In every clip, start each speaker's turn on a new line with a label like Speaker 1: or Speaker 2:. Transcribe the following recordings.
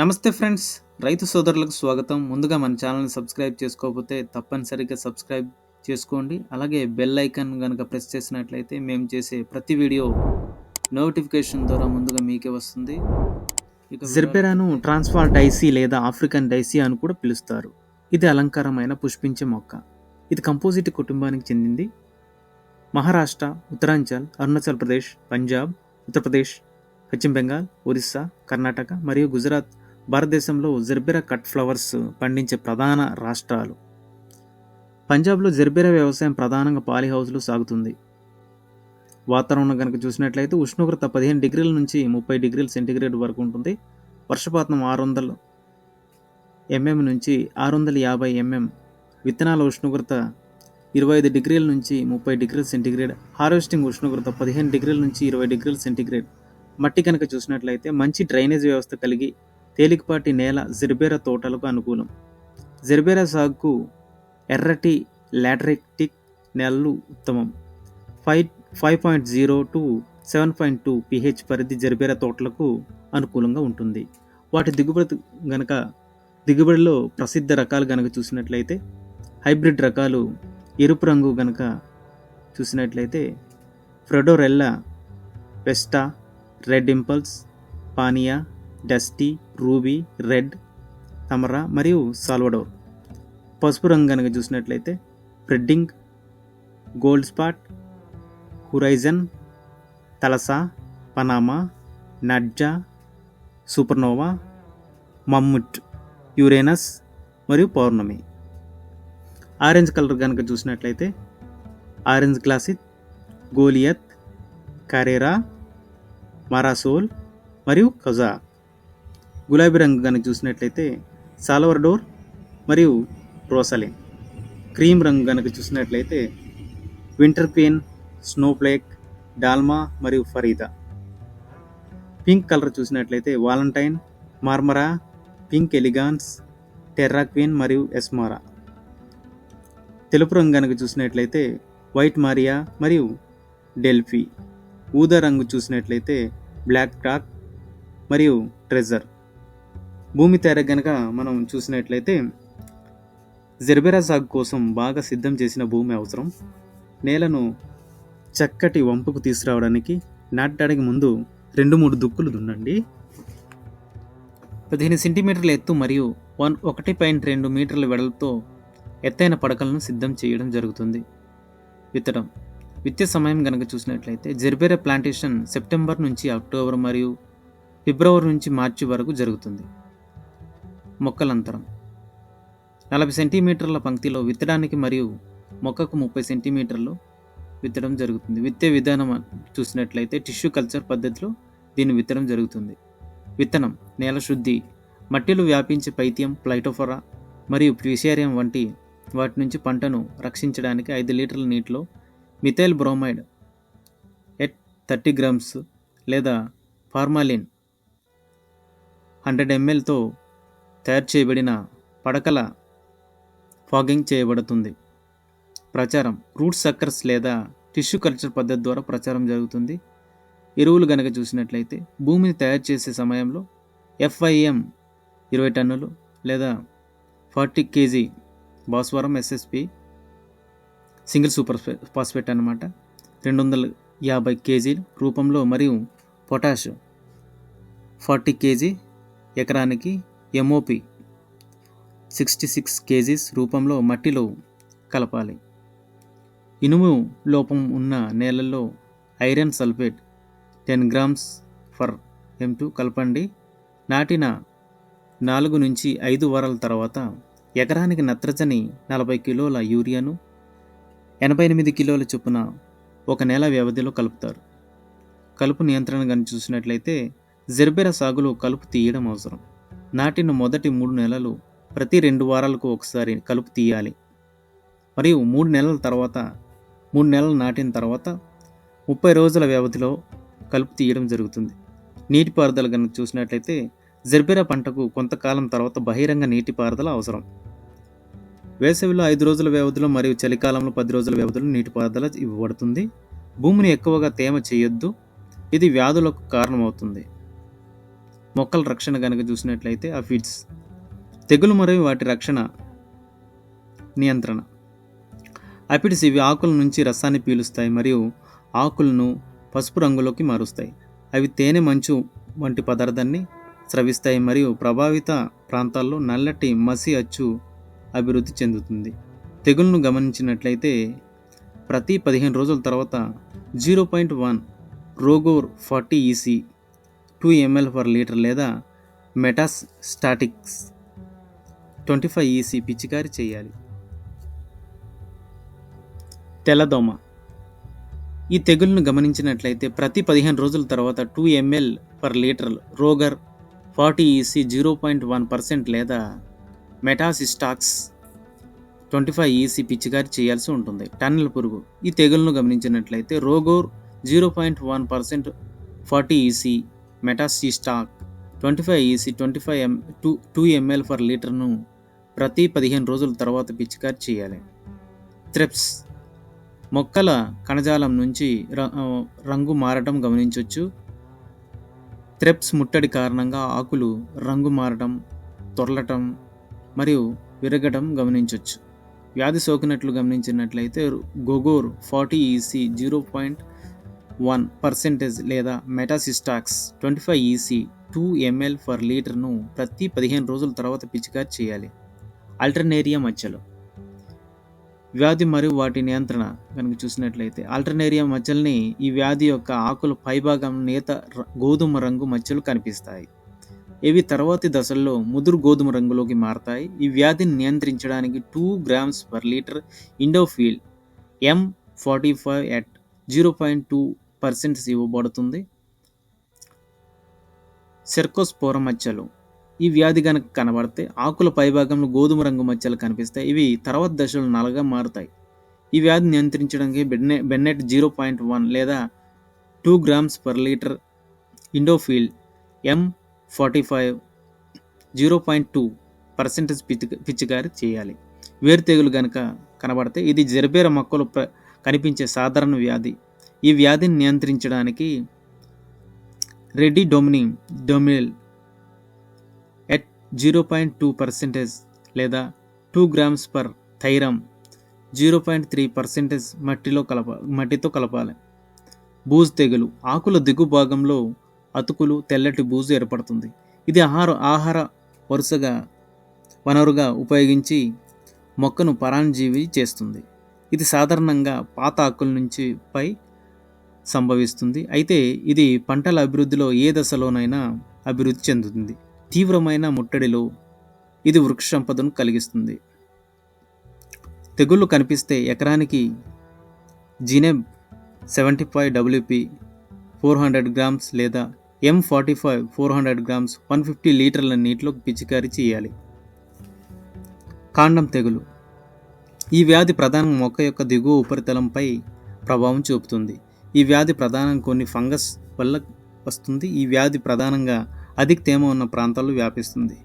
Speaker 1: నమస్తే ఫ్రెండ్స్ రైతు సోదరులకు స్వాగతం. ముందుగా మన ఛానల్ని సబ్స్క్రైబ్ చేసుకోకపోతే తప్పనిసరిగా సబ్స్క్రైబ్ చేసుకోండి. అలాగే బెల్ ఐకాన్ కనుక ప్రెస్ చేసినట్లయితే మేము చేసే ప్రతి వీడియో నోటిఫికేషన్ ద్వారా ముందుగా మీకే వస్తుంది. జిర్బెరాను ట్రాన్స్ఫార్ డైసీ లేదా ఆఫ్రికన్ డైసీ అని కూడా పిలుస్తారు. ఇది అలంకారమైన పుష్పించే మొక్క. ఇది కంపోజిట్ కుటుంబానికి చెందింది. మహారాష్ట్ర ఉత్తరాంచల్ అరుణాచల్ ప్రదేశ్ పంజాబ్ ఉత్తరప్రదేశ్ పశ్చిమ బెంగాల్ ఒరిస్సా కర్ణాటక మరియు గుజరాత్ భారతదేశంలో జెర్బెరా కట్ ఫ్లవర్స్ పండించే ప్రధాన రాష్ట్రాలు. పంజాబ్లో జెర్బెరా వ్యవసాయం ప్రధానంగా పాలీ హౌస్లో సాగుతుంది. వాతావరణం కనుక చూసినట్లయితే ఉష్ణోగ్రత పదిహేను డిగ్రీల నుంచి ముప్పై డిగ్రీల సెంటీగ్రేడ్ వరకు ఉంటుంది. వర్షపాతం ఆరు వందల ఎంఎం నుంచి ఆరు వందల యాభై ఎంఎం. విత్తనాల ఉష్ణోగ్రత ఇరవై ఐదు డిగ్రీల నుంచి ముప్పై డిగ్రీల సెంటీగ్రేడ్. హార్వెస్టింగ్ ఉష్ణోగ్రత పదిహేను డిగ్రీల నుంచి ఇరవై డిగ్రీల సెంటీగ్రేడ్. మట్టి కనుక చూసినట్లయితే మంచి డ్రైనేజ్ వ్యవస్థ కలిగి తేలికపాటి నేల జెర్బేరా తోటలకు అనుకూలం. జెర్బేరా సాగుకు ఎర్రటి లాటరెక్టిక్ నేలలు ఉత్తమం. Five five point zero to seven point two pH పరిధి జెర్బేరా తోటలకు అనుకూలంగా ఉంటుంది. వాటి దిగుబడి గనక దిగుబడిలో ప్రసిద్ధ రకాలు గనక చూసినట్లయితే హైబ్రిడ్ రకాలు ఎరుపు రంగు గనక చూసినట్లయితే Fredorella Vesta Red Impulse Pania Dusty Ruby Red Tamara మరియు సాల్వడోర్. పసుపు రంగు కనుక చూసినట్లయితే ప్రెడ్డింగ్ Gold Spot Horizon Thalassa Panama Nadja Supernova Mammut Uranus మరియు పౌర్ణమి. ఆరెంజ్ కలర్ కనుక చూసినట్లయితే Orange Classic Goliath Carrera Marasol మరియు కజా. గులాబీ రంగు కనుక చూసినట్లయితే సాల్వర్డోర్ మరియు రోసలిన్. క్రీమ్ రంగు కనుక చూసినట్లయితే వింటర్ క్వీన్ స్నోఫ్లేక్ డాల్మా మరియు ఫరీదా. పింక్ కలర్ చూసినట్లయితే Valentine Marmara Pink Elegance Terra Queen మరియు ఎస్మారా. తెలుపు రంగు కనుక చూసినట్లయితే వైట్ మారియా మరియు డెల్ఫీ. ఊదా రంగు చూసినట్లయితే బ్లాక్ టాక్ మరియు ట్రెజర్. భూమి తెర గనక మనం చూసినట్లయితే జెర్బెరా సాగు కోసం బాగా సిద్ధం చేసిన భూమి అవసరం. నేలను చక్కటి వంపుకు తీసుకురావడానికి నాటడానికి ముందు రెండు మూడు దుక్కులు దున్నండి. పదిహేను సెంటీమీటర్ల ఎత్తు మరియు వన్ ఒకటి పాయింట్ రెండు మీటర్ల వెడల్పుతో ఎత్తైన పడకలను సిద్ధం చేయడం జరుగుతుంది. విత్తడం. విత్తే సమయం కనుక చూసినట్లయితే జెర్బెరా ప్లాంటేషన్ సెప్టెంబర్ నుంచి అక్టోబర్ మరియు ఫిబ్రవరి నుంచి మార్చి వరకు జరుగుతుంది. మొక్కలంతరం. నలభై సెంటీమీటర్ల పంక్తిలో విత్తడానికి మరియు మొక్కకు ముప్పై సెంటీమీటర్లు విత్తడం జరుగుతుంది. విత్తే విధానం చూసినట్లయితే టిష్యూ కల్చర్ పద్ధతిలో దీన్ని విత్తడం జరుగుతుంది. విత్తనం నేల శుద్ధి మట్టిలో వ్యాపించే పైత్యం ప్లైటోఫొరా మరియు ప్రిసేరియం వంటి వాటి నుంచి పంటను రక్షించడానికి ఐదు లీటర్ల నీటిలో methyl bromide at thirty grams లేదా ఫార్మాలిన్ హండ్రెడ్ ఎంఎల్తో తయారు చేయబడిన పడకల ఫాగింగ్ చేయబడుతుంది. ప్రచారం రూట్ సక్కర్స్ లేదా టిష్యూ కల్చర్ పద్ధతి ద్వారా ప్రచారం జరుగుతుంది. ఎరువులు గనక చూసినట్లయితే భూమిని తయారు చేసే సమయంలో ఎఫ్ఐఎం ఇరవై టన్నులు లేదా ఫార్టీ కేజీ భాస్వరం ఎస్ఎస్పి సింగిల్ సూపర్ ఫాస్ఫేట్ అనమాట రెండు వందల యాభై కేజీ రూపంలో మరియు పొటాష్ ఫార్టీ కేజీ ఎకరానికి ఎంఓపి సిక్స్టీ సిక్స్ కేజీస్ రూపంలో మట్టిలో కలపాలి. ఇనుము లోపం ఉన్న నేలల్లో iron sulphate ten grams per ఎంటు కలపండి. నాటిన నాలుగు నుంచి ఐదు వారాల తర్వాత ఎకరానికి నత్రజని నలభై కిలోల యూరియాను ఎనభై ఎనిమిది కిలోల చొప్పున ఒక నెల వ్యవధిలో కలుపుతారు. కలుపు నియంత్రణ కానీ చూసినట్లయితే జెర్బెర సాగులో కలుపు తీయడం అవసరం. నాటిన మొదటి మూడు నెలలు ప్రతి రెండు వారాలకు ఒకసారి కలుపు తీయాలి. మరియు మూడు నెలల తర్వాత మూడు నెలలు నాటిన తర్వాత ముప్పై రోజుల వ్యవధిలో కలుపు తీయడం జరుగుతుంది. నీటిపారుదల కనుక చూసినట్లయితే జెర్బెరా పంటకు కొంతకాలం తర్వాత బహిరంగ నీటిపారుదల అవసరం. వేసవిలో ఐదు రోజుల వ్యవధిలో మరియు చలికాలంలో పది రోజుల వ్యవధిలో నీటిపారుదల ఇవ్వబడుతుంది. భూమిని ఎక్కువగా తేమ చేయొద్దు. ఇది వ్యాధులకు కారణమవుతుంది. మొక్కల రక్షణ కనుక చూసినట్లయితే అఫిడ్స్ తెగులు మరియు వాటి రక్షణ నియంత్రణ. అపిడ్స్ ఇవి ఆకుల నుంచి రసాన్ని పీలుస్తాయి మరియు ఆకులను పసుపు రంగులోకి మారుస్తాయి. అవి తేనె మంచు వంటి పదార్థాన్ని స్రవిస్తాయి మరియు ప్రభావిత ప్రాంతాల్లో నల్లటి మసి అచ్చు అభివృద్ధి చెందుతుంది. తెగులను గమనించినట్లయితే ప్రతి పదిహేను రోజుల తర్వాత zero point one Rogor forty EC two ML per litre లేదా metas statics twenty five EC పిచికారి చేయాలి. తెల్లదోమ. ఈ తెగులను గమనించినట్లయితే ప్రతి పదిహేను రోజుల తర్వాత two ML per litre Rogor forty EC zero point one percent లేదా మెటాసిస్టాక్స్ ట్వంటీ ఫైవ్ ఈసీ పిచికారి చేయాల్సి ఉంటుంది. టన్నెల్ పురుగు. ఈ తెగులను గమనించినట్లయితే Rogor zero point one percent forty EC Metasystox. Twenty five EC twenty five M two two ML per లీటర్ను ప్రతి పదిహేను రోజుల తర్వాత పిచికారి చేయాలి. త్రెప్స్. మొక్కల కణజాలం నుంచి రంగు మారటం గమనించవచ్చు థ్రెప్స్ ముట్టడి కారణంగా ఆకులు రంగు మారటం తొరలటం మరియు విరగటం గమనించవచ్చు వ్యాధి సోకినట్లు గమనించినట్లయితే Rogor forty EC zero point one percentage లేదా Metasystox twenty five EC two ML per లీటర్ను ప్రతి పదిహేను రోజుల తర్వాత పిచికారి చేయాలి. అల్టర్నేరియా మచ్చలు. వ్యాధి మరియు వాటి నియంత్రణ కనుక చూసినట్లయితే ఆల్టర్నేరియా మచ్చల్ని ఈ వ్యాధి యొక్క ఆకుల పైభాగం నేత ర- గోధుమ రంగు మచ్చలు కనిపిస్తాయి. ఇవి తర్వాతి దశల్లో ముదురు గోధుమ రంగులోకి మారతాయి. ఈ వ్యాధిని నియంత్రించడానికి two grams per litre Indofil M forty five at zero point two percents ఇవ్వబడుతుంది సెర్కోస్పోర మచ్చలు. ఈ వ్యాధి కనుక కనబడితే ఆకుల పైభాగంలో గోధుమ రంగు మచ్చలు కనిపిస్తాయి ఇవి తర్వాత దశలో నల్లగా మారుతాయి. ఈ వ్యాధి నియంత్రించడానికి బెన్నె బెన్నెట్ జీరో పాయింట్ వన్ లేదా two grams per litre Indofil M forty five zero point two percentage పిచ్చి పిచికారి చేయాలి. వేరు తెగులు కనుక కనబడితే ఇది జెర్బేర మొక్కలు ప్ర- కనిపించే సాధారణ వ్యాధి. ఈ వ్యాధిని నియంత్రించడానికి రెడ్డి డొమిని డొమిల్ at zero point two percentage లేదా two grams per thiram zero point three percentage మట్టిలో కలప మట్టితో కలపాలి. బూజు తెగులు ఆకుల దిగు భాగంలో అతుకులు తెల్లటి బూజు ఏర్పడుతుంది. ఇది ఆహార ఆహార వరుసగా వనరుగా ఉపయోగించి మొక్కను పరాణజీవి చేస్తుంది. ఇది సాధారణంగా పాత ఆకుల నుంచి పై సంభవిస్తుంది. అయితే ఇది పంటల అభివృద్ధిలో ఏ దశలోనైనా అభివృద్ధి చెందుతుంది. తీవ్రమైన ముట్టడిలో ఇది వృక్ష సంపదను కలిగిస్తుంది. తెగుళ్ళు కనిపిస్తే ఎకరానికి Zineb seventy five WP four hundred grams లేదా M forty five four hundred grams one fifty లీటర్ల నీటిలో పిచికారీ చేయాలి. కాండం తెగులు. ఈ వ్యాధి ప్రధాన మొక్క యొక్క దిగువ ఉపరితలంపై ప్రభావం చూపుతుంది. ఈ వ్యాధి ప్రధానంగా కొన్ని ఫంగస్ వల్ల వస్తుంది. ఈ వ్యాధి ప్రధానంగా అధిక తేమ ఉన్న ప్రాంతాల్లో వ్యాపిస్తుంది.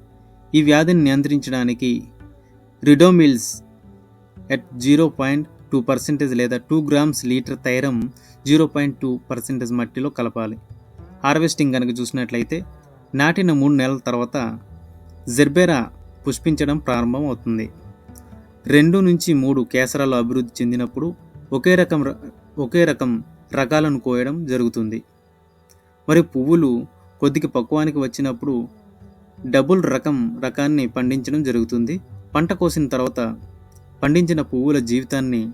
Speaker 1: ఈ వ్యాధిని నియంత్రించడానికి Ridomils at zero point two percentage లేదా two grams litre thiram zero point two percentage మట్టిలో కలపాలి. హార్వెస్టింగ్ కనుక చూసినట్లయితే నాటిన మూడు నెలల తర్వాత జెర్బెరా పుష్పించడం ప్రారంభం అవుతుంది రెండు నుంచి మూడు కేసరాలు అభివృద్ధి చెందినప్పుడు ఒకే రకం ర- ఒకే రకం రకాలను కోయడం జరుగుతుంది. మరి పువ్వులు కొద్దిగా పక్వానికి వచ్చినప్పుడు డబుల్ రకం రకాన్ని పండించడం జరుగుతుంది. పంట కోసిన తర్వాత పండించిన పువ్వుల జీవితాన్ని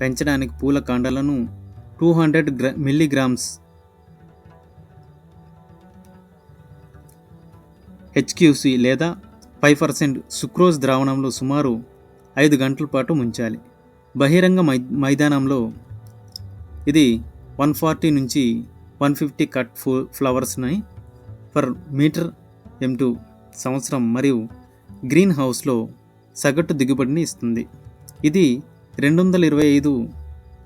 Speaker 1: పెంచడానికి పూల కాండాలను టూ హండ్రెడ్ గ్రా మిల్లీగ్రామ్స్ హెచ్క్యూసి లేదా ఫైవ్ పర్సెంట్ సుక్రోజ్ ద్రావణంలో సుమారు ఐదు గంటల పాటు ముంచాలి. బహిరంగ మై మైదానంలో ఇది వన్ ఫార్టీ నుంచి వన్ ఫిఫ్టీ కట్ ఫో ఫ్లవర్స్ని పర్ మీటర్ ఎం టూ సంవత్సరం మరియు గ్రీన్ హౌస్లో సగటు దిగుబడిని ఇస్తుంది. ఇది రెండు వందల ఇరవై ఐదు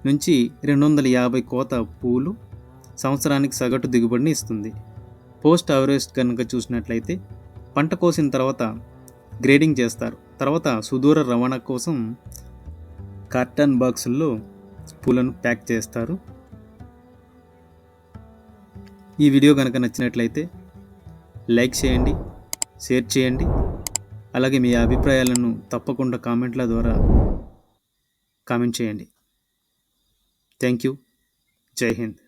Speaker 1: నుంచి రెండు వందల యాభై కోత పూలు సంవత్సరానికి సగటు దిగుబడిని ఇస్తుంది. పోస్ట్ హార్వెస్ట్ కనుక చూసినట్లయితే పంట కోసిన తర్వాత గ్రేడింగ్ చేస్తారు. తర్వాత సుదూర రవాణా కోసం కార్టన్ బాక్సుల్లో పూలను ప్యాక్ చేస్తారు. ఈ వీడియో కనుక నచ్చినట్లయితే లైక్ చేయండి షేర్ చేయండి. అలాగే మీ అభిప్రాయాలను తప్పకుండా కామెంట్ల ద్వారా కామెంట్ చేయండి. Thank you. జై హింద్.